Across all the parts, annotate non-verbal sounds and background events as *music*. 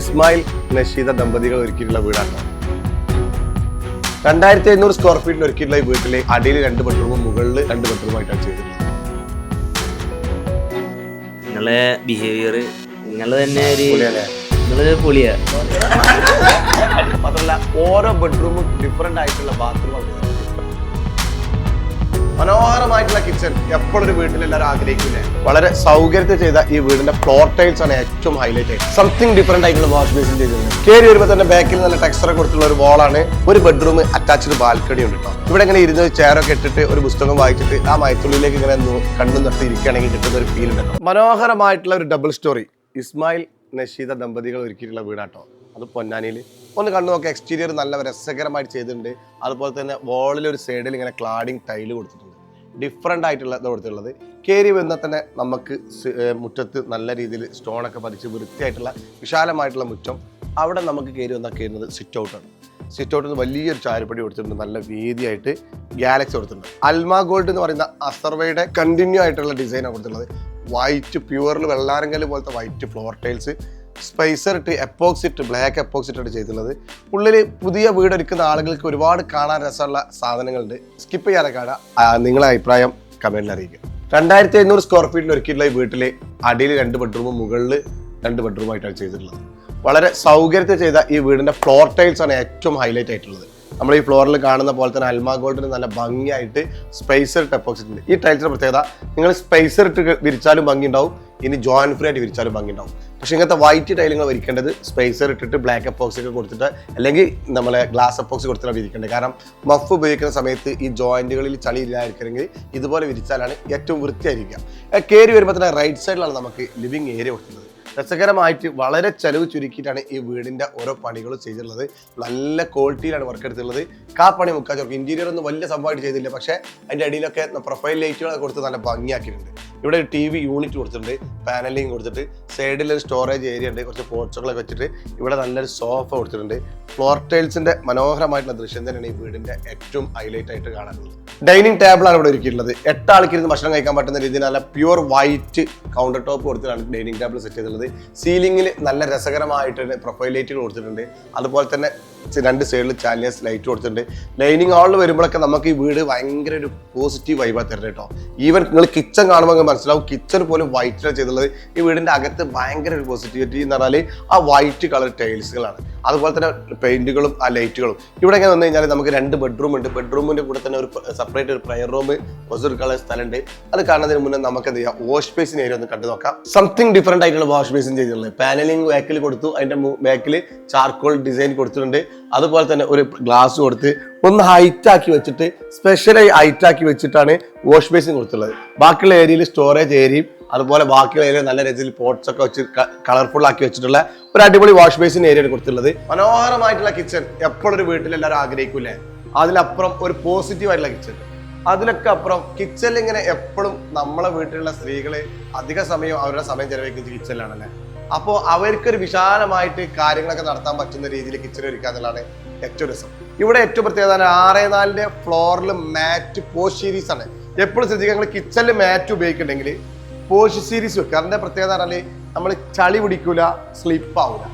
ഇസ്മായിൽ നഷീദ ദമ്പതികൾ ഒരുക്കിയിട്ടുള്ള വീടാണ്. രണ്ടായിരത്തി അഞ്ഞൂറ് സ്ക്വയർ ഫീറ്റിൽ ഒരുക്കിയിട്ടുള്ള ഈ വീട്ടിലെ അടിയിൽ രണ്ട് ബെഡ്റൂമും മുകളിൽ രണ്ട് ബെഡ്റൂമായിട്ടാണ് ചെയ്തിട്ടുള്ളത്. നിങ്ങളെ ബിഹേവിയർ നിങ്ങൾ തന്നെ ഒരു പൊളിയാ. *laughs* മാത്രമല്ല ഓരോ ബെഡ്റൂമും ഡിഫറെന്റ് ആയിട്ടുള്ള ബാത്റൂം മനോഹരമായിട്ടുള്ള കിച്ചൺ എപ്പോഴും ഒരു വീട്ടിൽ എല്ലാവരും ആഗ്രഹിക്കില്ലേ വളരെ സൗകര്യത്തിൽ ചെയ്ത ഈ വീടിന്റെ ഫ്ലോർ ടൈൽസ് ആണ് ഏറ്റവും ഹൈലൈറ്റ് ആയിട്ട്. സംതിങ് ഡിഫറെന്റ് ആയിട്ടുള്ള വാഷ് ബേസിൻ ചെയ്തിരുന്നത്. കയറി വരുമ്പോൾ തന്നെ ബാക്കിൽ നല്ല ടെക്സ്ചർ കൊടുത്തുള്ള ഒരു വാളാണ് ഒരു ബെഡ്റൂം അറ്റാച്ച്ഡ് ബാൽക്കണി ഉണ്ട് കേട്ടോ ഇവിടെ ഇങ്ങനെ ഇരുന്ന് ചെയറൊക്കെ ഇട്ടിട്ട് ഒരു പുസ്തകം വായിച്ചിട്ട് ആ മയത്തുള്ളിലേക്ക് ഇങ്ങനെ കണ്ണും ഇരിക്കുകയാണെങ്കിൽ കിട്ടുന്ന ഒരു ഫീൽ ഉണ്ടല്ലോ മനോഹരമായിട്ടുള്ള ഒരു ഡബിൾ സ്റ്റോറി ഇസ്മായിൽ നഷീദ ദമ്പതികൾ ഒരുക്കിയിട്ടുള്ള വീടാട്ടോ അത് പൊന്നാനിയിൽ ഒന്ന് കണ്ടു നോക്കുക എക്സ്റ്റീരിയർ നല്ല രസകരമായിട്ട് ചെയ്തിട്ടുണ്ട്. അതുപോലെ തന്നെ വാളിൽ ഒരു സൈഡിൽ ഇങ്ങനെ ക്ലാഡിങ് ടൈൽ കൊടുത്തിട്ടുണ്ട്. ഡിഫറെന്റ് ആയിട്ടുള്ള ഇത് കൊടുത്തിട്ടുള്ളത്. കയറി വന്നാൽ തന്നെ നമുക്ക് മുറ്റത്ത് നല്ല രീതിയിൽ സ്റ്റോണൊക്കെ പതിച്ച് വൃത്തിയായിട്ടുള്ള വിശാലമായിട്ടുള്ള മുറ്റം. അവിടെ നമുക്ക് കയറി വന്നാൽ കയറുന്നത് സിറ്റ് ഔട്ടാണ് സിറ്റ് ഔട്ടിൽ നിന്ന് വലിയൊരു ചാരപ്പടി കൊടുത്തിട്ടുണ്ട്. നല്ല വീതിയായിട്ട് ഗാലക്സി കൊടുത്തിട്ടുണ്ട്. അൽമ ഗോൾഡ് എന്ന് പറയുന്ന അസർവയുടെ കണ്ടിന്യൂ ആയിട്ടുള്ള ഡിസൈനാണ് കൊടുത്തിട്ടുള്ളത്. വൈറ്റ് പ്യുവറിൽ വെള്ളാരങ്കൽ പോലത്തെ വൈറ്റ് ഫ്ലോർ ടൈൽസ് സ്പൈസർ ഇട്ട് എപ്പോക്സിറ്റ് ബ്ലാക്ക് എപ്പോക്സ് ഇട്ടാണ് ചെയ്തിട്ടുള്ളത്. ഉള്ളിൽ പുതിയ വീടൊരുക്കുന്ന ആളുകൾക്ക് ഒരുപാട് കാണാൻ രസമുള്ള സാധനങ്ങളുണ്ട്. സ്കിപ്പ് ചെയ്യാതെ കാണാം നിങ്ങളെ അഭിപ്രായം കമന്റിൽ അറിയിക്കുക. രണ്ടായിരത്തി അഞ്ഞൂറ് സ്ക്വയർ ഫീറ്റിൽ ഒരുക്കിയിട്ടുള്ള ഈ വീട്ടിൽ അടിയിൽ രണ്ട് ബെഡ്റൂമും മുകളിൽ രണ്ട് ബെഡ്റൂമായിട്ടാണ് ചെയ്തിട്ടുള്ളത്. വളരെ സൗകര്യത്തിൽ ചെയ്ത ഈ വീടിന്റെ ഫ്ലോർ ടൈൽസ് ആണ് ഏറ്റവും ഹൈലൈറ്റ് ആയിട്ടുള്ളത്. നമ്മൾ ഈ ഫ്ലോറിൽ കാണുന്ന പോലെ തന്നെ അൽമാ ഗോൾഡിന് നല്ല ഭംഗിയായിട്ട് സ്പൈസർ എപ്പോക്സിറ്റ് ഉണ്ട് ഈ ടൈൽസിന്റെ പ്രത്യേകത നിങ്ങൾ സ്പൈസർ ഇട്ട് വിരിച്ചാലും ഭംഗി ഉണ്ടാവും ഇനി ജോയിൻ ഫ്രീ ആയിട്ട് വിരിച്ചാലും ഭംഗി ഉണ്ടാവും പക്ഷെ ഇങ്ങനത്തെ വൈറ്റ് ടൈലുകൾ വിരിക്കേണ്ടത് സ്പേസർ ഇട്ടിട്ട് ബ്ലാക്ക് അപ്പോക്സ് ഒക്കെ കൊടുത്തിട്ട് അല്ലെങ്കിൽ നമ്മളെ ഗ്ലാസ് അപ്പോക്സ് കൊടുത്തിട്ട് വിരിക്കേണ്ടത്. കാരണം മഫ് ഉപയോഗിക്കുന്ന സമയത്ത് ഈ ജോയിന്റുകളിൽ ചളി ഇല്ലായിരിക്കണമെങ്കിൽ ഇതുപോലെ വിരിച്ചാലാണ് ഏറ്റവും വൃത്തിയായിരിക്കുക. കയറി വരുമ്പോൾ തന്നെ റൈറ്റ് സൈഡിലാണ് നമുക്ക് ലിവിങ് ഏരിയ കൊടുക്കുന്നത്. രസകരമായിട്ട് വളരെ ചെലവ് ചുരുക്കിയിട്ടാണ് ഈ വീടിന്റെ ഓരോ പണികളും ചെയ്തിട്ടുള്ളത്. നല്ല ക്വാളിറ്റിയിലാണ് വർക്ക് എടുത്തിട്ടുള്ളത്. കാ പണി മുക്കാൽ ചോർക്ക്. ഇന്റീരിയർ ഒന്നും വലിയ സംഭവമായിട്ട് ചെയ്തില്ല പക്ഷേ അതിന്റെ അടിയിലൊക്കെ പ്രൊഫൈൽ ലൈറ്റുകളൊക്കെ കൊടുത്ത് നല്ല ഭംഗിയാക്കിയിട്ടുണ്ട്. ഇവിടെ ഒരു ടി വി യൂണിറ്റ് കൊടുത്തിട്ടുണ്ട്. പാനലിങ് കൊടുത്തിട്ട്. സൈഡിൽ ഒരു സ്റ്റോറേജ് ഏരിയ ഉണ്ട്. കുറച്ച് പോർച്ചുകളൊക്കെ വെച്ചിട്ട് ഇവിടെ നല്ലൊരു സോഫ കൊടുത്തിട്ടുണ്ട്. ഫ്ലോർ ടൈൽസിന്റെ മനോഹരമായിട്ടുള്ള ദൃശ്യം തന്നെയാണ് ഈ വീടിന്റെ ഏറ്റവും ഹൈലൈറ്റ് ആയിട്ട് കാണാനുള്ളത്. ഡൈനിങ് ടേബിളാണ് ഇവിടെ ഒരുക്കിയിട്ടുള്ളത്. എട്ടാൾക്കിരുന്ന് ഭക്ഷണം കഴിക്കാൻ പറ്റുന്ന രീതിയിൽ നല്ല പ്യുവർ വൈറ്റ് കൗണ്ടർ ടോപ്പ് കൊടുത്തിട്ടാണ് ഡൈനിങ് ടേബിൾ സെറ്റ് ചെയ്തിട്ടുള്ളത്. സീലിംഗിൽ നല്ല രസകരമായിട്ട് പ്രൊഫൈൽ കൊടുത്തിട്ടുണ്ട്. അതുപോലെ തന്നെ രണ്ട് സൈഡിൽ ചാലിയസ് ലൈറ്റ് കൊടുത്തിട്ടുണ്ട്. ലൈനിങ് ഹാളിൽ വരുമ്പോഴൊക്കെ നമുക്ക് ഈ വീട് ഭയങ്കര ഒരു പോസിറ്റീവ് വൈബാണ് തരുന്നത് കേട്ടോ. ഈവൻ നിങ്ങൾ കിച്ചൺ കാണുമ്പോൾ മനസ്സിലാവും കിച്ചൺ പോലും വൈറ്റിലാണ് ചെയ്തിട്ടുള്ളത്. ഈ വീടിന്റെ അകത്ത് ഭയങ്കര ഒരു പോസിറ്റിവിറ്റി എന്ന് പറഞ്ഞാൽ ആ വൈറ്റ് കളർ ടൈൽസുകളാണ് അതുപോലെ തന്നെ പെയിന്റുകളും ആ ലൈറ്റുകളും ഇവിടെ എങ്ങനെ വന്നു കഴിഞ്ഞാൽ നമുക്ക് രണ്ട് ബെഡ്റൂം ഉണ്ട്. ബെഡ്റൂമിന്റെ കൂടെ തന്നെ ഒരു സെപ്പറേറ്റ് ഒരു പ്രയർ റൂം ഒരു കളർ സ്ഥലമുണ്ട്. അത് കാണുന്നതിന് മുന്നേ നമുക്ക് എന്ത് ചെയ്യാം? വാഷ് ബേസിൻ ഏരിയ ഒന്ന് കണ്ടു നോക്കാം. സംതിങ് ഡിഫറെന്റ് ആയിട്ടുള്ള വാഷ് ബേസിൻ ചെയ്തിട്ടുള്ളത്. പാനലിംഗ് ബാക്കിൽ കൊടുത്തു. അതിന്റെ ബാക്കിൽ ചാർക്കോൾ ഡിസൈൻ കൊടുത്തിട്ടുണ്ട്. അതുപോലെ തന്നെ ഒരു ഗ്ലാസ് കൊടുത്ത് ഒന്ന് ഹൈറ്റ് ആക്കി വെച്ചിട്ട് സ്പെഷ്യലായി ഹൈറ്റ് ആക്കി വെച്ചിട്ടാണ് വാഷ് ബേസിൻ കൊടുത്തുള്ളത് ബാക്കിയുള്ള ഏരിയയിൽ സ്റ്റോറേജ് ഏരിയയും അതുപോലെ ബാക്കിയുള്ള ഏരിയ നല്ല രീതിയിൽ പോട്ട്സ് ഒക്കെ വെച്ച് കളർഫുൾ ആക്കി വെച്ചിട്ടുള്ള ഒരു അടിപൊളി വാഷ് ബേസിൻ ഏരിയയാണ് കൊടുത്തിട്ടുള്ളത്. മനോഹരമായിട്ടുള്ള കിച്ചൺ എപ്പോഴും ഒരു വീട്ടിൽ എല്ലാവരും ആഗ്രഹിക്കൂലേ അതിലപ്പുറം ഒരു പോസിറ്റീവ് ആയിട്ടുള്ള കിച്ചൺ അതിലൊക്കെ അപ്പുറം കിച്ചണിൽ ഇങ്ങനെ എപ്പോഴും നമ്മളെ വീട്ടിലുള്ള സ്ത്രീകളെ അധിക സമയം അവരുടെ സമയം ചെലവഴിക്കുന്നത് കിച്ചണിലാണല്ലേ അപ്പോൾ അവർക്കൊരു വിശാലമായിട്ട് കാര്യങ്ങളൊക്കെ നടത്താൻ പറ്റുന്ന രീതിയിൽ കിച്ചൺ ഒരുക്കുക എന്നുള്ളതാണ് ഏറ്റവും ഇവിടെ ഏറ്റവും പ്രത്യേകത ആറേ നാലിന്റെ ഫ്ലോറിൽ മാറ്റ് പോസ്റ്റ് സീരീസ് ആണ്. എപ്പോഴും ശ്രദ്ധിക്കുക നിങ്ങൾ കിച്ചണിൽ മാറ്റ് ഉപയോഗിക്കുന്നുണ്ടെങ്കിൽ പോസ്റ്റ് സീരീസ് വെക്കുക അതിന്റെ പ്രത്യേകത പറഞ്ഞാൽ നമ്മൾ ചളി പിടിക്കൂല സ്ലിപ്പ് ആവില്ല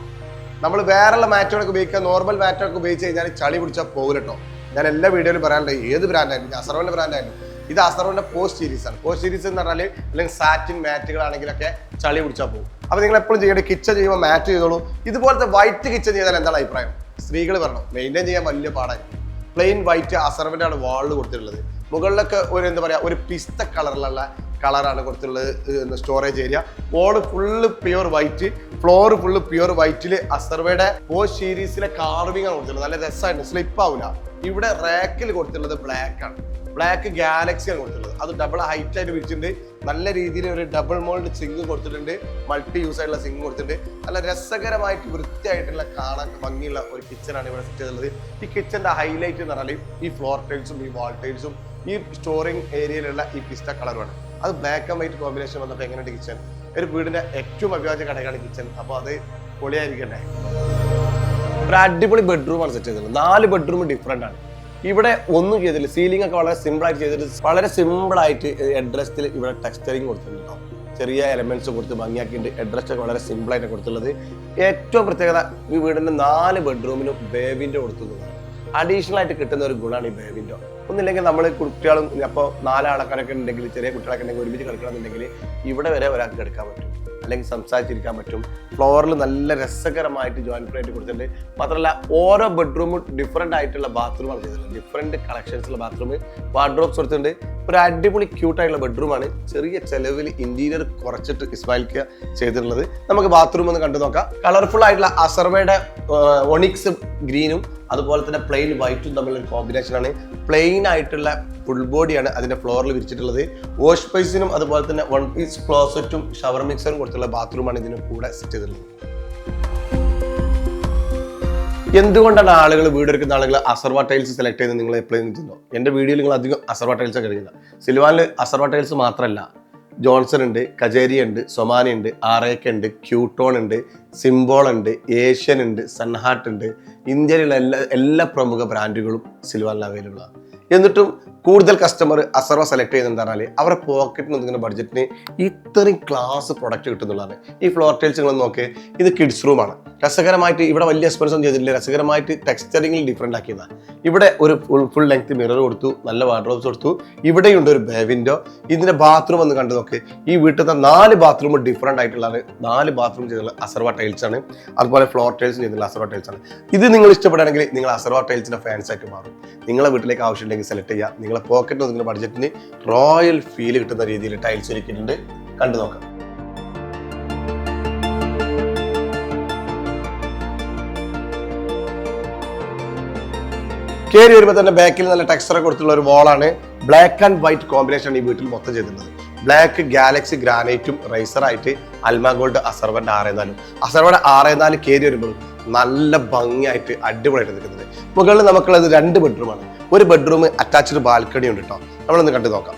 നമ്മൾ വേറെയുള്ള മാറ്റുകളൊക്കെ ഉപയോഗിക്കുക നോർമൽ മാറ്റുകളൊക്കെ ഉപയോഗിച്ച് കഴിഞ്ഞാൽ ചളി പിടിച്ചാൽ പോകില്ല ഞാൻ എല്ലാ വീഡിയോയിലും പറയാനുണ്ട് ഏത് ബ്രാൻഡായാലും അസറോന്റെ ബ്രാൻഡായാലും ഇത് അസറോന്റെ പോസ്റ്റ് സീരീസ് ആണ്. പോസ്റ്റ് സീരീസ് എന്ന് പറഞ്ഞാൽ അല്ലെങ്കിൽ സാറ്റിൻ മാറ്റുകളാണെങ്കിലൊക്കെ ചളി പിടിച്ചാൽ പോകും. അപ്പോൾ നിങ്ങൾ എപ്പോഴും ചെയ്യേണ്ട കിച്ചൺ ചെയ്യുമ്പോൾ മാറ്റ് ചെയ്തോളൂ. ഇതുപോലത്തെ വൈറ്റ് കിച്ചൺ ചെയ്താൽ എന്താണ് അഭിപ്രായം? സ്ത്രീകൾ പറഞ്ഞു മെയിന്റെയിൻ ചെയ്യാൻ വലിയ പാടായിരിക്കും. പ്ലെയിൻ വൈറ്റ് അസർവന്റെ ആണ് വാളിൽ കൊടുത്തിട്ടുള്ളത്. മുകളിലൊക്കെ ഒരു എന്താ പറയുക ഒരു പിസ്ത കളറിലുള്ള കളറാണ് കൊടുത്തിട്ടുള്ളത് storage area wall full pure white floor full pure വൈറ്റിൽ അസർവയുടെ ഓ സീരീസിലെ കാർവിംഗ് ആണ് കൊടുത്തിട്ടുള്ളത്. നല്ല രസമായിട്ട് സ്ലിപ്പ് ആവില്ല ഇവിടെ റാക്കിൽ കൊടുത്തിട്ടുള്ളത് ബ്ലാക്ക് ആണ്. ബ്ലാക്ക് ഗാലക്സി ആണ് കൊടുത്തിട്ടുള്ളത്. അത് ഡബിൾ ഹൈറ്റ് ആയിട്ട് വിരിച്ചിട്ടുണ്ട്. നല്ല രീതിയിൽ ഒരു ഡബിൾ മോൾഡ് സിങ്ക് കൊടുത്തിട്ടുണ്ട്. മൾട്ടി യൂസ് ആയിട്ടുള്ള സിങ്ക് കൊടുത്തിട്ടുണ്ട്. നല്ല രസകരമായിട്ട് വൃത്തിയായിട്ടുള്ള കാണാൻ ഭംഗിയുള്ള ഒരു കിച്ചണാണ് ഇവിടെ സെറ്റ് ചെയ്തിട്ടുള്ളത്. ഈ കിച്ചന്റെ ഹൈലൈറ്റ് എന്ന് പറഞ്ഞാൽ ഈ ഫ്ലോർ ടൈൽസും ഈ വാൾ ടൈൽസും ഈ സ്റ്റോറിംഗ് ഏരിയയിലുള്ള ഈ പിസ്റ്റ കളറുമാണ് അത് ബ്ലാക്ക് ആൻഡ് വൈറ്റ് കോമ്പിനേഷൻ വന്നപ്പോൾ എങ്ങനെയുണ്ട് കിച്ചൺ ഒരു വീടിന്റെ ഏറ്റവും അഭിവാജ്യ ഘടകമാണ് കിച്ചൺ അപ്പോൾ അത് പൊളിയായിരിക്കട്ടെ ഒരു അടിപൊളി ബെഡ്റൂമാണ് സെറ്റ് ചെയ്തിട്ടുള്ളത്. നാല് ബെഡ്റൂം ഡിഫറെന്റ് ആണ്. ഇവിടെ ഒന്നും ചെയ്തില്ല. സീലിംഗ് ഒക്കെ വളരെ സിമ്പിൾ ആയിട്ട് ചെയ്തിട്ട് വളരെ സിമ്പിൾ ആയിട്ട് അഡ്രസ്സിൽ ഇവിടെ ടെക്സ്റ്ററിങ് കൊടുത്തിട്ടുണ്ടോ ചെറിയ എലമെന്റ്സ് കൊടുത്ത് ഭംഗിയാക്കിയിട്ട് അഡ്രസ് വളരെ സിമ്പിൾ ആയിട്ട് കൊടുത്തുള്ളത് ഏറ്റവും പ്രത്യേകത ഈ വീടിന്റെ നാല് ബെഡ്റൂമിനും ബേവിന്റെ കൊടുത്തുള്ളതാണ് അഡീഷണൽ ആയിട്ട് കിട്ടുന്ന ഒരു ഗുണമാണ് ഈ ബേവിന്റെ ഒന്നില്ലെങ്കിൽ നമ്മൾ കുട്ടികളും അപ്പോൾ നാലാൾക്കാരൊക്കെ ഉണ്ടെങ്കിൽ ചെറിയ കുട്ടികളൊക്കെ ഉണ്ടെങ്കിൽ ഒരുമിച്ച് കിടക്കണമെന്നുണ്ടെങ്കിൽ ഇവിടെ വരെ ഒരാൾക്ക് എടുക്കാൻ പറ്റും. അല്ലെങ്കിൽ സംസാരിച്ചിരിക്കാൻ പറ്റും. ഫ്ലോറിൽ നല്ല രസകരമായിട്ട് ജോയിന്റ് പ്ലേറ്റ് കൊടുത്തിട്ടുണ്ട്. മാത്രമല്ല ഓരോ ബെഡ്റൂമും ഡിഫറെന്റ് ആയിട്ടുള്ള ബാത്റൂമാണ് ചെയ്തിട്ടുള്ളത്. ഡിഫറെന്റ് കളക്ഷൻസുള്ള ബാത്റൂം വാർഡ്രോബ്സ് കൊടുത്തിട്ടുണ്ട്. ഒരു അടിപൊളി ക്യൂട്ടായിട്ടുള്ള ബെഡ്റൂമാണ് ചെറിയ ചെലവിൽ ഇന്റീരിയർ കുറച്ചിട്ട് ഇസ്മായിൽക്ക് ചെയ്തിട്ടുള്ളത്. നമുക്ക് ബാത്റൂം ഒന്ന് കണ്ടു നോക്കാം. കളർഫുൾ ആയിട്ടുള്ള അസർവയുടെ ഒണിക്സ് ഗ്രീനും അതുപോലെ തന്നെ പ്ലെയിൻ വൈറ്റും തമ്മിലുള്ള കോമ്പിനേഷൻ ആണ്. പ്ലെയിൻ ആയിട്ടുള്ള ഫുൾ ബോഡിയാണ് അതിന്റെ ഫ്ലോറിൽ വിരിച്ചിട്ടുള്ളത്. വാഷ് പൈസിനും അതുപോലെ തന്നെ വൺ പീസ് ക്ലോസറ്റും ഷവർ മിക്സറും കൊടുത്തുള്ള ബാത്റൂമാണ് ഇതിന് കൂടെ സെറ്റ് ചെയ്തിട്ടുള്ളത്. എന്തുകൊണ്ടാണ് ആളുകൾ വീടെടുക്കുന്ന ആളുകൾ അസർവ ടൈൽസ് സെലക്ട് ചെയ്ത് നിങ്ങൾ എപ്പോഴും ചെയ്യുന്നു എന്റെ വീഡിയോയിൽ നിങ്ങൾ അധികം അസർവ ടൈൽസ് കഴിയുന്നത് സിൽവാനിൽ അസർവ ടൈൽസ് മാത്രമല്ല ജോൺസൺ ഉണ്ട് കജേരി ഉണ്ട് സൊമാനി ഉണ്ട് ആറേക്ക ഉണ്ട് ക്യൂട്ടോൺ ഉണ്ട് സിംബോൾ ഉണ്ട് ഏഷ്യൻ ഉണ്ട് സൺഹാർട്ട് ഉണ്ട്. ഇന്ത്യയിലുള്ള എല്ലാ എല്ലാ പ്രമുഖ ബ്രാൻഡുകളും സിൽവാനിൽ അവൈലബിൾ ആണ് എന്നിട്ടും കൂടുതൽ കസ്റ്റമർ അസർവ സെലക്ട് ചെയ്യുന്നത് പറഞ്ഞാൽ അവരുടെ പോക്കറ്റിന് ഒതുങ്ങുന്ന ബഡ്ജറ്റിന് ഇത്രയും ക്ലാസ് പ്രൊഡക്റ്റ് കിട്ടുന്നുള്ളതാണ്. ഈ ഫ്ലോർ ടൈൽസ് നിങ്ങൾ നോക്ക് ഇത് കിഡ്സ് റൂമാണ് രസകരമായിട്ട് ഇവിടെ വലിയ എക്സ്പെൻസ് ഒന്നും ചെയ്തിട്ടില്ല. രസകരമായിട്ട് ടെക്സ്ചറിങ്ങിൽ ഡിഫറെന്റ് ആക്കിയതാണ് ഇവിടെ ഒരു ഫുൾ ലെങ്ത് മിറർ കൊടുത്തു നല്ല വാർഡ്രോബ്സ് കൊടുത്തു. ഇവിടെയുണ്ട് ഒരു ബേ വിൻഡോ ഇതിന്റെ ബാത്റൂം ഒന്ന് കണ്ടു നോക്ക്. ഈ വീട്ടിലത്തെ നാല് ബാത്റൂം ഡിഫറെന്റ് ആയിട്ടുള്ളതാണ്. നാല് ബാത്റൂം ചെയ്തിട്ടുള്ള അസർവ ടൈൽസ് ആണ്. അതുപോലെ ഫ്ലോർ ടൈൽസ് ചെയ്തിട്ടുള്ള അസർവ ടൈൽസ് ആണ്. ഇത് നിങ്ങൾ ഇഷ്ടപ്പെടുകയാണെങ്കിൽ നിങ്ങൾ അസർവ ടൈൽസിന്റെ ഫാൻസ് ആയിട്ട് മാറും. നിങ്ങളെ വീട്ടിലേക്ക് ആവശ്യമുണ്ടെങ്കിൽ സെലക്ട് ചെയ്യുക. നിങ്ങളെ പോക്കറ്റ് നിങ്ങളുടെ ബഡ്ജറ്റിന് റോയൽ ഫീൽ കിട്ടുന്ന രീതിയിൽ ടൈൽസ് ഒരുക്കിയിട്ടുണ്ട് കണ്ടു നോക്കാം. കയറി വരുമ്പോൾ തന്നെ ബാക്കിൽ നല്ല ടെക്സ്ചർ കൊടുത്തുള്ള ഒരു വോളാണ് ബ്ലാക്ക് ആൻഡ് വൈറ്റ് കോമ്പിനേഷൻ ഈ വീട്ടിൽ മൊത്തം ചെയ്തിട്ടുള്ളത് ബ്ലാക്ക് ഗാലക്സി ഗ്രാനൈറ്റും റൈസറായിട്ട് അൽമ ഗോൾഡ് അസർവന്റെ ആറ് നാലും. അസർവന്റെ ആറ് നാല് കയറി വരുമ്പോഴും നല്ല ഭംഗിയായിട്ട് അടിപൊളിയായിട്ട് നിൽക്കുന്നത് മുകളിൽ നമുക്കുള്ളത് രണ്ട് ബെഡ്റൂമാണ് ഒരു ബെഡ്റൂം അറ്റാച്ച്ഡ് ബാൽക്കണി ഉണ്ട് കേട്ടോ നമ്മളൊന്ന് കണ്ടു നോക്കാം.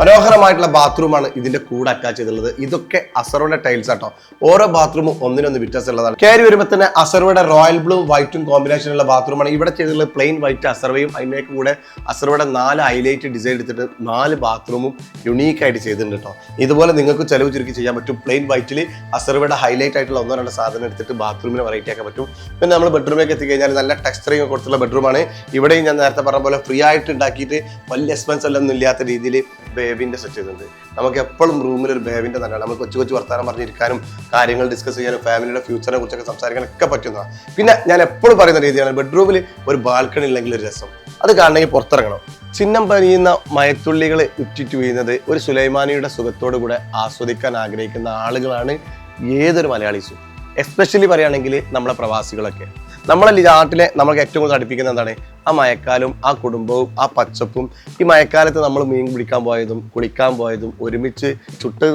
മനോഹരമായിട്ടുള്ള ബാത്റൂമാണ് ഇതിന്റെ കൂടെ അറ്റാച്ച് ചെയ്തിട്ടുള്ളത്. ഇതൊക്കെ അസറോയുടെ ടൈൽസ് ആട്ടോ. ഓരോ ബാത്റൂമും ഒന്നിനൊന്ന് വ്യത്യാസമുള്ളതാണ്. കയറി വരുമ്പോൾ തന്നെ അസറോയുടെ റോയൽ ബ്ലൂ വൈറ്റും കോമ്പിനേഷനുള്ള ബാത്റൂമാണ്. ഇവിടെ ചെയ്തിട്ടുള്ള പ്ലെയിൻ വൈറ്റ് അസർവയും അതിനേക്ക് കൂടെ അസറോയുടെ നാല് ഹൈലൈറ്റ് ഡിസൈൻ എടുത്തിട്ട് നാല് ബാത്റൂമും യുണീക്ക് ആയിട്ട് ചെയ്തിട്ടുണ്ട് കേട്ടോ. ഇതുപോലെ നിങ്ങൾക്ക് ചെലവ് ചുരുക്കി ചെയ്യാൻ പറ്റും. പ്ലെയിൻ വൈറ്റിൽ അസർവയുടെ ഹൈലൈറ്റ് ആയിട്ടുള്ള ഒന്നോ രണ്ടോ സാധനം എടുത്തിട്ട് ബാത്റൂമിന് വെറൈറ്റി ആക്കാൻ പറ്റും. പിന്നെ നമ്മൾ ബെഡ്റൂമിലേക്ക് എത്തിക്കഴിഞ്ഞാൽ നല്ല ടെക്സ്ചറിങ് കൊടുത്തുള്ള ബെഡ്റൂമാണ് ഇവിടെയും ഞാൻ നേരത്തെ പറഞ്ഞ പോലെ ഫ്രീ ആയിട്ട് ഉണ്ടാക്കിയിട്ട് വലിയ എക്സ്പെൻസ് എല്ലാം ഒന്നും ഇല്ലാത്ത രീതിയിൽ ബേബിന്റെ സെറ്റ് ചെയ്തിട്ടുണ്ട്. നമുക്ക് എപ്പോഴും റൂമിൽ ഒരു ബേബിന്റെ തന്നെയാണ്. നമുക്ക് കൊച്ചു കൊച്ചു വർത്താനം പറഞ്ഞിരിക്കാനും കാര്യങ്ങൾ ഡിസ്കസ് ചെയ്യാനും ഫാമിലിയുടെ ഫ്യൂച്ചറിനെ കുറിച്ചൊക്കെ സംസാരിക്കാനൊക്കെ പറ്റുന്നതാണ് പിന്നെ ഞാൻ എപ്പോഴും പറയുന്ന രീതിയാണ് ബെഡ്റൂമിൽ ഒരു ബാൽക്കണി ഇല്ലെങ്കിൽ ഒരു രസം. അത് കാണണമെങ്കിൽ പുറത്തിറങ്ങണം. ചിഹ്നം പനിയുന്ന മയത്തുള്ളികൾ ഉറ്റിറ്റ് വീഴുന്നത് ഒരു സുലൈമാനിയുടെ സുഖത്തോടു കൂടെ ആസ്വദിക്കാൻ ആഗ്രഹിക്കുന്ന ആളുകളാണ് ഏതൊരു മലയാളീസും. എസ്പെഷ്യലി പറയുകയാണെങ്കിൽ നമ്മളെ പ്രവാസികളൊക്കെ. നമ്മളെ നാട്ടിലെ നമ്മൾക്ക് ഏറ്റവും കൂടുതൽ അടുപ്പിക്കുന്ന എന്താണ്? ആ മഴക്കാലവും ആ കുടുംബവും ആ പച്ചപ്പും. ഈ മഴക്കാലത്ത് നമ്മൾ മീൻ പിടിക്കാൻ പോയതും കുളിക്കാൻ പോയതും ഒരുമിച്ച് ചുട്ട്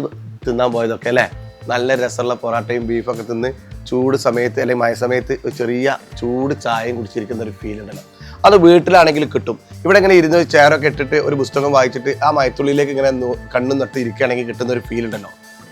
തിന്നാൻ പോയതൊക്കെ അല്ലേ? നല്ല രസമുള്ള പൊറാട്ടയും ബീഫൊക്കെ തിന്ന് ചൂട് സമയത്ത് അല്ലെങ്കിൽ മഴ സമയത്ത് ചെറിയ ചൂട് ചായയും കുടിച്ചിരിക്കുന്ന ഒരു ഫീൽ ഉണ്ടല്ലോ. അത് വീട്ടിലാണെങ്കിൽ കിട്ടും. ഇവിടെ ഇങ്ങനെ ഇരുന്ന് ചെയറൊക്കെ ഇട്ടിട്ട് ഒരു പുസ്തകം വായിച്ചിട്ട് ആ മയത്തുള്ളിലേക്ക് ഇങ്ങനെ കണ്ണും നട്ട് ഇരിക്കുകയാണെങ്കിൽ കിട്ടുന്ന ഒരു ഫീൽ ഉണ്ടല്ലോ.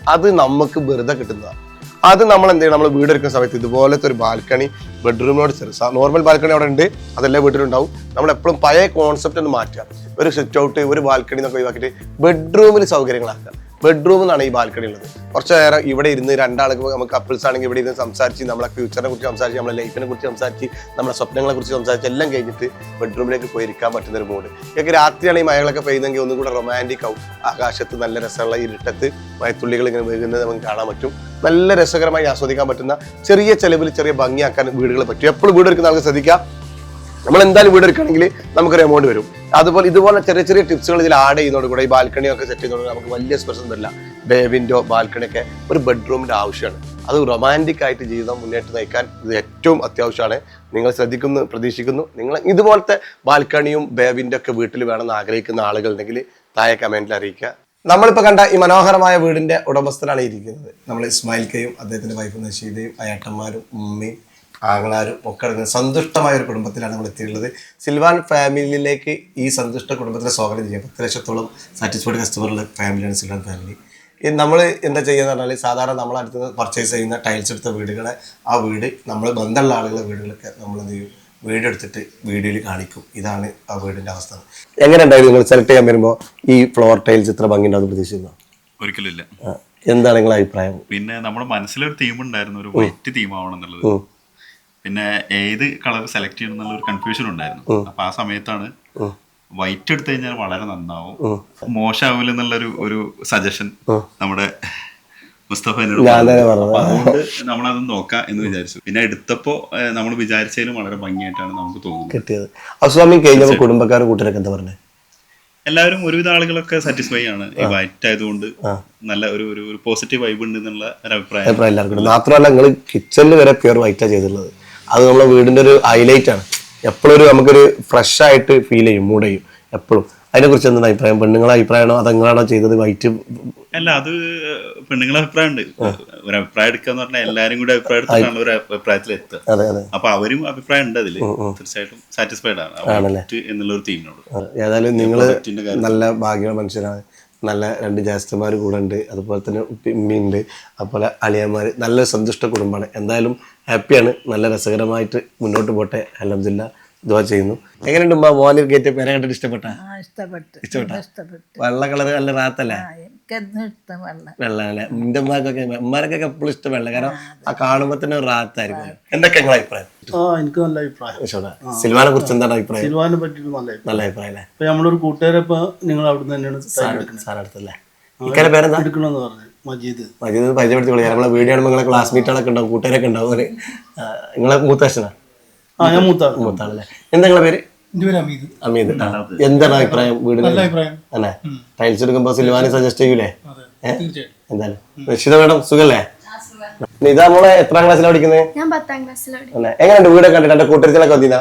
അത് നമുക്ക് വെറുതെ കിട്ടുന്നതാണ്. അത് നമ്മൾ എന്ത് ചെയ്യണം നമ്മൾ വീട് എടുക്കുന്ന സമയത്ത് ഇതുപോലത്തെ ഒരു ബാൽക്കണി ബെഡ്റൂമിനോട് ചെറിയ നോർമൽ ബാൽക്കണി അവിടെ ഉണ്ട്. അതെല്ലാ വീട്ടിലുണ്ടാവും. നമ്മൾ എപ്പോഴും പഴയ കോൺസെപ്റ്റ് ഒന്ന് മാറ്റുക. ഒരു സിറ്റ് ഔട്ട് ഒരു ബാൽക്കണി എന്നൊക്കെ ഒഴിവാക്കിയിട്ട് ബെഡ്റൂമിൽ സൗകര്യങ്ങളാക്കുക. ബെഡ്റൂം എന്നാണ് ഈ ബാൽക്കണി ഉള്ളത്. കുറച്ച് നേരം ഇവിടെ ഇരുന്ന് രണ്ടാൾക്ക് നമുക്ക് കപ്പിൾസ് ആണെങ്കിൽ ഇവിടെ ഇരുന്ന് സംസാരിച്ച് നമ്മളെ ഫ്യൂച്ചറിനെ കുറിച്ച് സംസാരിച്ച് നമ്മളെ ലൈഫിനെ കുറിച്ച് സംസാരിച്ച് നമ്മുടെ സ്വപ്നങ്ങളെ കുറിച്ച് സംസാരിച്ച് എല്ലാം കഴിഞ്ഞിട്ട് ബെഡ്റൂമിലേക്ക് പോയി ഇരിക്കാൻ പറ്റുന്ന ഒരു മൂഡ് ഇതൊക്കെ രാത്രിയാണ് ഈ മഴകളൊക്കെ പെയ്യുന്നെങ്കിൽ ഒന്നും കൂടെ റൊമാന്റിക് ആവും. ആകാശത്ത് നല്ല രസമുള്ള ഇരുട്ടത്ത് മഴത്തുള്ളികൾ ഇങ്ങനെ വീഴുന്നത് നമുക്ക് കാണാൻ പറ്റും. നല്ല രസകരമായി ആസ്വദിക്കാൻ പറ്റുന്ന ചെറിയ ചെലവിൽ ചെറിയ ഭംഗിയാക്കാൻ വീടുകൾ പറ്റും. എപ്പോഴും വീട് എടുക്കുന്ന ആൾക്ക് ശ്രദ്ധിക്കുക. നമ്മൾ എന്തായാലും വീട് എടുക്കുകയാണെങ്കിൽ നമുക്കൊരു എമൗണ്ട് വരും. അതുപോലെ ഇതുപോലെ ചെറിയ ചെറിയ ടിപ്സുകൾ ഇതിൽ ആഡ് ചെയ്യുന്നതോട് കൂടെ ഈ ബാൽക്കണിയൊക്കെ സെറ്റ് ചെയ്യുന്നതോട് നമുക്ക് വലിയ സ്പെഷ്യൽ തരില്ല ബേ വിൻഡോ ബാൽക്കണിയൊക്കെ ഒരു ബെഡ്റൂമിന്റെ ആവശ്യമാണ്. അത് റൊമാന്റിക് ആയിട്ട് ജീവിതം മുന്നോട്ട് നയിക്കാൻ ഇത് ഏറ്റവും അത്യാവശ്യമാണ്. നിങ്ങൾ ശ്രദ്ധിക്കുന്നു പ്രതീക്ഷിക്കുന്നു. നിങ്ങൾ ഇതുപോലത്തെ ബാൽക്കണിയും ബേ വിൻഡോ ഒക്കെ വീട്ടിൽ വേണമെന്ന് ആഗ്രഹിക്കുന്ന ആളുകളുണ്ടെങ്കിൽ താഴെ കമന്റിൽ അറിയിക്കുക. നമ്മളിപ്പോൾ കണ്ട ഈ മനോഹരമായ വീടിന്റെ ഉടമസ്ഥനാണ് ഇരിക്കുന്നത്. നമ്മൾ ഇസ്മായിൽ കയും അദ്ദേഹത്തിന്റെ വൈഫ് നഷീദയും അയാട്ടന്മാരും ഉമ്മയും ആങ്ങളാരും ഒക്കെ അടങ്ങുന്ന സന്തുഷ്ടമായ ഒരു കുടുംബത്തിലാണ് നമ്മൾ എത്തിയിട്ടുള്ളത്. സിൽവാൻ ഫാമിലിയിലേക്ക് ഈ സന്തുഷ്ട കുടുംബത്തിനെ സ്വാഗതം ചെയ്യാം പത്ത് ലക്ഷത്തോളം സാറ്റിസ്ഫൈഡ് കസ്റ്റമറുള്ള ഫാമിലിയാണ് സിൽവാൻ ഫാമിലി. നമ്മൾ എന്താ ചെയ്യുക പറഞ്ഞാൽ സാധാരണ നമ്മൾ അടുത്ത് പർച്ചേസ് ചെയ്യുന്ന ടൈൽസ് എടുത്ത വീടുകളെ ആ വീട് നമ്മൾ ബന്ധമുള്ള ആളുകളുടെ വീടുകളൊക്കെ നമ്മൾ എന്ത് ചെയ്യും? വീഡിയോ എടുത്തിട്ട് വീഡിയോയിൽ കാണിക്കും. ഇതാണ് ആ വീടിന്റെ അവസ്ഥ. എങ്ങനെ ഉണ്ടായിരുന്നു നിങ്ങൾ സെലക്ട് ചെയ്യാൻ വരുമ്പോൾ ഈ ഫ്ലോർ ടൈൽസ് ഇത്ര ഭംഗി ഉണ്ടാവും പ്രതീക്ഷിക്കുന്നു ഒരിക്കലും ഇല്ല. എന്താണ് നിങ്ങളുടെ അഭിപ്രായം? പിന്നെ നമ്മുടെ മനസ്സിലൊരു തീം ഉണ്ടായിരുന്നു ഒരു വൈറ്റ് തീം ആവണം എന്നുള്ളത്. പിന്നെ ഏത് കളർ സെലക്ട് ചെയ്യണം എന്നുള്ള ഒരു കൺഫ്യൂഷൻ ഉണ്ടായിരുന്നു. അപ്പൊ ആ സമയത്താണ് വൈറ്റ് എടുത്തു കഴിഞ്ഞാൽ വളരെ നന്നാവും. മോശമാവില്ല എന്നുള്ളൊരു ഒരു സജഷൻ നമ്മുടെ മുസ്തഫ എന്നോട് പറഞ്ഞു. പറഞ്ഞത്. അപ്പൊ അതുകൊണ്ട് നമ്മളത് നോക്കാം എന്ന് വിചാരിച്ചു. പിന്നെ എടുത്തപ്പോ നമ്മൾ വിചാരിച്ചതിലും വളരെ ഭംഗിയായിട്ടാണ് നമുക്ക് തോന്നുന്നത്. കിട്ടിയത്. അസ്വാമി കഴിഞ്ഞപ്പോൾ കുടുംബക്കാർ കൂട്ടരൊക്കെ എന്താ പറഞ്ഞത് എല്ലാവരും ഒരുവിധ ആളുകളൊക്കെ സാറ്റിസ്ഫൈ ആണ്. ഈ വൈറ്റ് ആയതുകൊണ്ട് നല്ല ഒരു ഒരു- പോസിറ്റീവ് വൈബ് ഉണ്ട് എന്നുള്ള ഒരു അഭിപ്രായം. അഭിപ്രായം എല്ലാവർക്കും. മാത്രമല്ല നിങ്ങൾ കിച്ചണിൽ വരെ പ്യുർ വൈറ്റാ ചെയ്തിട്ടുള്ളത്. അത് നമ്മുടെ വീടിന്റെ ഒരു ഹൈലൈറ്റ് ആണ്. എപ്പോഴും ഒരു നമുക്കൊരു ഫ്രഷ് ആയിട്ട് ഫീൽ ചെയ്യും മൂഡ് ചെയ്യും എപ്പോഴും. അതിനെ കുറിച്ച് എന്താണ് അഭിപ്രായം? പെണ്ണുങ്ങളെ അഭിപ്രായമാണോ? അതെങ്ങനെയാണോ ചെയ്തത്? വൈറ്റ് അല്ല അത് പെണ്ണുങ്ങളെ അഭിപ്രായം ഉണ്ട് ഒരു അഭിപ്രായം എടുക്കാന്ന് പറഞ്ഞാൽ എല്ലാരും കൂടി അഭിപ്രായം എടുത്തിട്ടാണ് ഒരു അഭിപ്രായത്തിൽ എത്തുക അപ്പൊ അവരും അഭിപ്രായം ഉണ്ട് അതിൽ തീർച്ചയായിട്ടും സാറ്റിസ്ഫൈഡ് ആണ്. എന്നുള്ള ഒരു തീമിനോട് ഏതായാലും നിങ്ങൾ നല്ല ഭാഗ്യമുള്ള മനുഷ്യരാണ്. നല്ല രണ്ട് ജ്യേഷ്ഠന്മാർ കൂടെ ഉണ്ട്. അതുപോലെ തന്നെ ഉപ്പി- ഉമ്മയുണ്ട് അതുപോലെ അളിയന്മാർ നല്ല സന്തുഷ്ട കുടുംബമാണ്. എന്തായാലും ഹാപ്പിയാണ്. നല്ല രസകരമായിട്ട് മുന്നോട്ട് പോട്ടെ. അലഹമില്ല ദുവാ ചെയ്യുന്നു. എങ്ങനെയുണ്ട് ഉമ്മ? മോനിൽ കയറ്റിയ പേരെ കണ്ടിട്ട് ഇഷ്ടപ്പെട്ട? ആ ഇഷ്ടപ്പെട്ടു. ഇഷ്ടപ്പെട്ടു? വെള്ള കളർ നല്ല റാത്തല്ലേ? എനിക്കെന്നും ഇഷ്ടം വെള്ളം. വെള്ള അല്ലേ എന്റെ ഉമ്മാർക്കൊക്കെ ഉമ്മാർക്കൊക്കെ എപ്പോഴും ഇഷ്ടം വെള്ളം കാരണം ആ കാണുമ്പോ തന്നെ ഒരു റാത്തായിരിക്കും എന്തൊക്കെ നിങ്ങളെ അഭിപ്രായം? ആ എനിക്ക് നല്ല അഭിപ്രായം? സിൽവാനെ കുറിച്ച് എന്താണ് അഭിപ്രായം? സിൽവാനെ പറ്റിയിട്ട് നല്ല അഭിപ്രായം. നല്ല അഭിപ്രായം അല്ലേ ഇപ്പൊ നമ്മളൊരു കൂട്ടുകാരെ ഇപ്പൊ നിങ്ങൾ അവിടെ തന്നെയാണ് പേരെന്താ? എടുക്കണമെന്ന് പറഞ്ഞു. മജീദ്. മജീദ് പരിചയപ്പെടുത്തി നമ്മളെ വീഡിയോ നിങ്ങളെ ക്ലാസ്മേറ്റുകളൊക്കെ ഉണ്ടാവും കൂട്ടുകാരൊക്കെ ഉണ്ടാവും. നിങ്ങളെ മൂത്താശനാ? ആ ഞാൻ മൂത്താണ് മൂത്താണല്ലേ എന്താ നിങ്ങളെ പേര്? അമീദ്. എന്താണ് അഭിപ്രായം വീടിന്? അല്ലേ? ടൈൽസ് എടുക്കുമ്പോ സിൽവാനി സജസ്റ്റ് ചെയ്യൂലേ? എന്തായാലും. രക്ഷിത മേഡം സുഖല്ലേ? ഇതാ മോളെ എത്രാം ക്ലാസ്സിലാണ് പഠിക്കുന്നത് ഞാൻ പത്താം ക്ലാസ്സിലാണ് എങ്ങനെയുണ്ട് വീടൊക്കെ കണ്ടിട്ട്? എന്റെ കൂട്ടത്തിലൊക്കെ വന്നീന?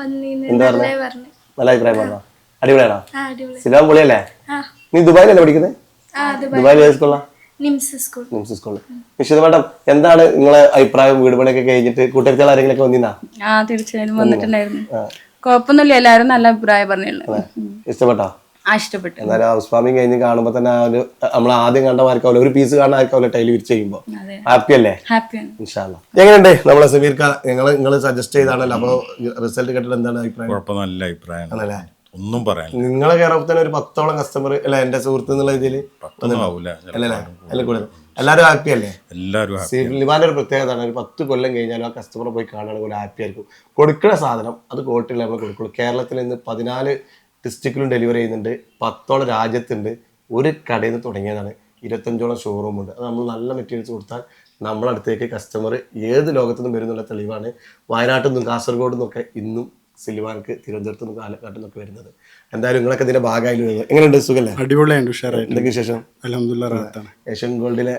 വന്നീന്ന് എന്താ പറഞ്ഞു? നല്ല അഭിപ്രായം പറഞ്ഞോ? അടിപൊളിയാണോ? ആ അടിപൊളി. സിലോം പൊളിയല്ലേ? ആ. നീ ദുബായിലല്ലേ പഠിക്കുന്നത് ആ ദുബായിൽ സ്കൂളാ നിംസ് സ്കൂളിൽ നിശ്ചിത മേഡം എന്താണ് നിങ്ങളെ അഭിപ്രായം? വീട് പണിയൊക്കെ കഴിഞ്ഞിട്ട് കൂട്ടത്തിൽ ആരെങ്കിലും ഒക്കെ വന്നീനാ ആ തീർച്ചയായും വന്നിട്ടുണ്ടായിരുന്നു. കുഴപ്പമൊന്നുമില്ല എല്ലാരും നല്ല അഭിപ്രായം പറഞ്ഞുള്ളു ഇഷ്ടപ്പെട്ടോ? ആ ഇഷ്ടപ്പെട്ടു. എന്നാലും ഹൗസ് വാമിങ് കഴിഞ്ഞ് കാണുമ്പോൾ തന്നെ ആ ഒരു നമ്മൾ ആദ്യം കണ്ട മാർക്കാവില്ല ഒരു പീസ് കാണാൻ ടൈൽ വിരിച്ച് ചെയ്യുമ്പോൾ അതെ. ഹാപ്പി അല്ലേ? ഇൻഷാല്ലാ എങ്ങനെയുണ്ട് നമ്മളെ സമീർ ഖാൻ നിങ്ങൾ നിങ്ങൾ സജസ്റ്റ് ചെയ്താണല്ലോ അപ്പൊ റിസൾട്ട് കേട്ടിട്ട് എന്താണ് അഭിപ്രായം? നല്ല അഭിപ്രായം. ആണല്ലേ? ഒന്നും പറയാൻ നിങ്ങളെ കേരളത്തിൽ തന്നെ ഒരു പത്തോളം കസ്റ്റമർ അല്ല എന്റെ സുഹൃത്ത് എന്നുള്ള ഇതിൽ എല്ലാവരും ഹാപ്പി അല്ലേ? എല്ലാവരും. ലിവാന്റെ ഒരു പ്രത്യേകത ഒരു പത്ത് കൊല്ലം കഴിഞ്ഞാലും ആ കസ്റ്റമർ പോയി കാണുകയാണെങ്കിൽ ഒരു ഹാപ്പി ആയിരിക്കും. കൊടുക്കുന്ന സാധനം അത് ക്വാളിറ്റി നമ്മൾ കൊടുക്കുള്ളൂ. കേരളത്തിൽ ഇന്ന് പതിനാല് ഡിസ്ട്രിക്റ്റിലും ഡെലിവറി ചെയ്യുന്നുണ്ട്. പത്തോളം രാജ്യത്തുണ്ട്. ഒരു കടയിൽ നിന്ന് തുടങ്ങിയതാണ്. ഇരുപത്തഞ്ചോളം ഷോറൂം ഉണ്ട്. അത് നമ്മൾ നല്ല മെറ്റീരിയൽസ് കൊടുത്താൽ നമ്മളടുത്തേക്ക് കസ്റ്റമർ ഏത് ലോകത്തു നിന്നും വരുന്നുള്ള തെളിവാണ്. വയനാട്ടിൽ നിന്നും കാസർഗോഡ് നിന്നൊക്കെ ഇന്നും സിലിവാൻക്ക് തിരുവനന്തപുരത്ത് നിന്ന് കാലഘട്ടം നിന്നൊക്കെ വരുന്നത്. എന്തായാലും നിങ്ങളൊക്കെ ഇതിന്റെ ഭാഗമായാലും എങ്ങനെയുണ്ട്? സുഖല്ലേ? അടിപൊളിയാണ് ഉഷാറായിട്ട്. എന്തൊക്കെ ശേഷം അലഹമുല്ല റാത്താണ് ഏഷ്യൻ ഗോൾഡിലെ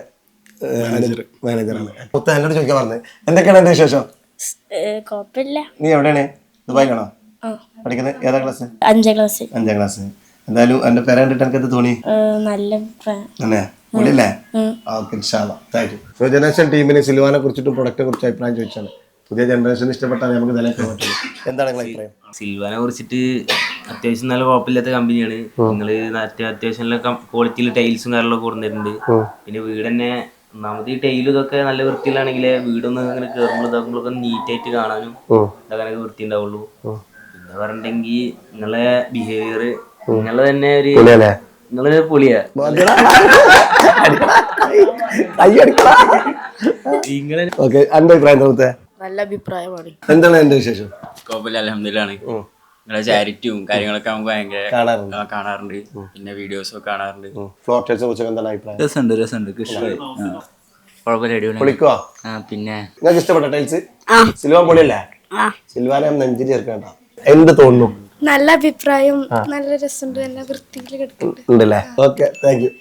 മാനേജറാണ്. മൊത്തം എന്നോട് ചോദിക്കാൻ പറഞ്ഞത്. എന്തൊക്കെയാണ് എന്റെ വിശേഷം? നീ എവിടെയാണ്? ദുബായിലാണോ? പഠിക്കുന്നത്? ഏതാ ക്ലാസ്? അഞ്ചാം ക്ലാസ്. അഞ്ചാം ക്ലാസ്. എന്തായാലും എന്റെ പേരെ കണ്ടിട്ട് എനിക്ക് എന്ത് തോന്നി? നല്ല തന്നെ? Okay thank you. New generation ടീമിന് സിൽവാനെ കുറിച്ചിട്ടും പ്രൊഡക്റ്റിനെ കുറിച്ച് അഭിപ്രായം ചോദിച്ചാണ്. പുതിയ ജനറേഷൻ ഇഷ്ടപ്പെട്ടാൽ നമുക്ക് നിലനിൽക്കാൻ പറ്റും. എന്താണ് നിങ്ങളുടെ അഭിപ്രായം? സിൽവാനെ കുറിച്ചിട്ട് അത്യാവശ്യം നല്ല കുഴപ്പമില്ലാത്ത കമ്പനിയാണ് നിങ്ങൾ അത്യാവശ്യം നല്ല ക്വാളിറ്റിയിൽ ടൈൽസും കാര്യങ്ങളൊക്കെ കൊടുത്തിട്ടുണ്ട് പിന്നെ വീട് തന്നെ ഒന്നാമത് ഈ ടൈലും ഇതൊക്കെ നല്ല വൃത്തിയിലാണെങ്കിൽ വീടൊന്ന് അങ്ങനെ കയറുമ്പോൾ നീറ്റ് ആയിട്ട് കാണാനും ഇതൊക്കെ വൃത്തി ഉണ്ടാവുള്ളൂ പിന്നെ പറഞ്ഞിട്ടുണ്ടെങ്കിൽ നിങ്ങളെ ബിഹേവിയർ നിങ്ങളെ തന്നെ ഒരു നിങ്ങളൊരു പുളിയാ പൊളിയാ നിങ്ങളെ ഓക്കെ എന്റെ അഭിപ്രായം നല്ല അഭിപ്രായമാണ്. എന്താണ് എന്റെ വിശേഷം? കുഴപ്പമില്ല അലഹമില്ലാണ് നിങ്ങളെ ചാരിറ്റിയും കാര്യങ്ങളൊക്കെ നമുക്ക് ഭയങ്കര കാണാറുണ്ട്. പിന്നെ വീഡിയോസ് കാണാറുണ്ട്. രസമുണ്ട് രസമുണ്ട്. പിന്നെ നിങ്ങൾക്ക് ഇഷ്ടപ്പെട്ട ടൈൽസ് സിൽവാൻ പൊളിയല്ലേ? സിൽവാനെ നെഞ്ചിൽ ചേർക്കണ്ട. എന്ത് തോന്നുന്നു? നല്ല അഭിപ്രായം നല്ല രസമുണ്ട് നല്ല വൃത്തിയിൽ കിടക്കുന്നുണ്ട്. ഉണ്ടല്ലേ? Okay thank U